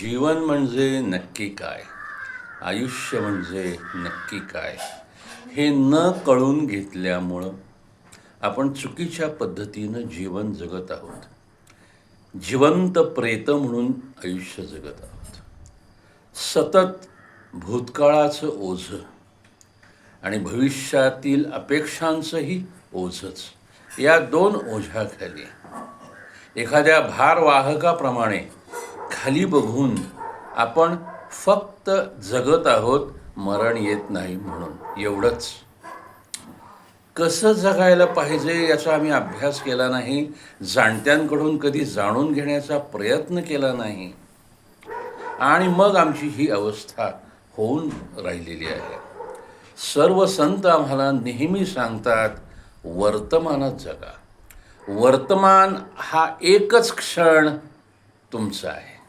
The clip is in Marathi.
जीवन म्हणजे नक्की काय? आयुष्य म्हणजे नक्की काय? हे न कळून घेतल्यामुळं आपण चुकीच्या पद्धतीनं जीवन जगत आहोत. जिवंत प्रेत म्हणून आयुष्य जगत आहोत. सतत भूतकाळाचं ओझं आणि भविष्यातील अपेक्षांचंही ओझंच. या दोन ओझ्याखाली एखाद्या भारवाहकाप्रमाणे खाली बघून आपण फक्त जगत आहोत मरण येत नाही म्हणून. एवढंच. कसं जगायला पाहिजे याचा आम्ही अभ्यास केला नाही जाणत्यांकडून कधी जाणून घेण्याचा प्रयत्न केला नाही. आणि मग आमची ही अवस्था होऊन राहिलेली आहे. सर्व संत आम्हाला नेहमी सांगतात वर्तमानात जगा. वर्तमान हा एकच क्षण तुमचा आहे.